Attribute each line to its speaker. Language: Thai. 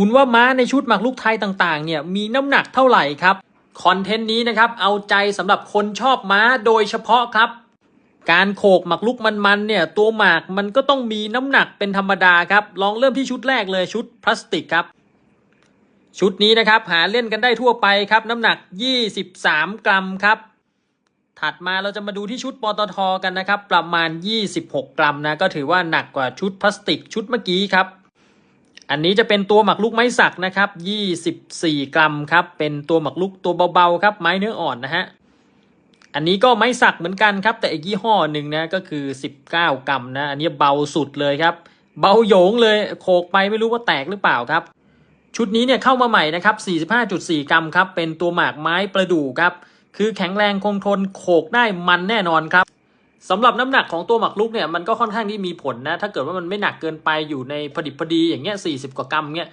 Speaker 1: คุณว่าม้าในชุดหมากรุกไทยต่างๆ เนี่ยมีน้ำหนักเท่าไหร่ครับ คอนเทนต์นี้นะครับเอาใจสำหรับคนชอบม้าโดยเฉพาะครับ การโขกหมักลุกมันๆเนี่ยตัวหมากมันก็ต้องมีน้ำหนักเป็นธรรมดาครับ ลองเริ่มที่ชุดแรกเลยชุดพลาสติกครับ ชุดนี้นะครับหาเล่นกันได้ทั่วไปครับ น้ำหนัก 23 กรัมครับ ถัดมาเราจะมาดูที่ชุดปตทกันนะครับ ประมาณ 26 กรัมนะก็ถือว่าหนักกว่าชุดพลาสติกชุดเมื่อกี้ครับ อันนี้จะเป็นตัวหมักลุกไม้สักนะครับ24 กรัมครับ เป็นตัวหมักลุกตัวเบาๆครับ ไม้เนื้ออ่อนนะฮะ อันนี้ก็ไม้สักเหมือนกันครับ แต่อีกยี่ห้อหนึ่งนะก็คือ 19 กรัมนะ อันนี้เบาสุดเลยครับ เบาโยงเลยโขกไปไม่รู้ว่าแตกหรือเปล่าครับ ชุดนี้เนี่ยเข้ามาใหม่นะครับ 45.4 กรัมครับ เป็นตัวหมากไม้ประดู่ครับ คือแข็งแรงคงทนโขกได้มันแน่นอนครับ สำหรับน้ำหนักของตัวหมักลุกเนี่ยมันก็ค่อนข้างที่มีผลนะถ้าเกิดว่ามันไม่หนักเกินไปอยู่ในพอดิบพอดีอย่างเงี้ย40กว่ากรัมเงี้ย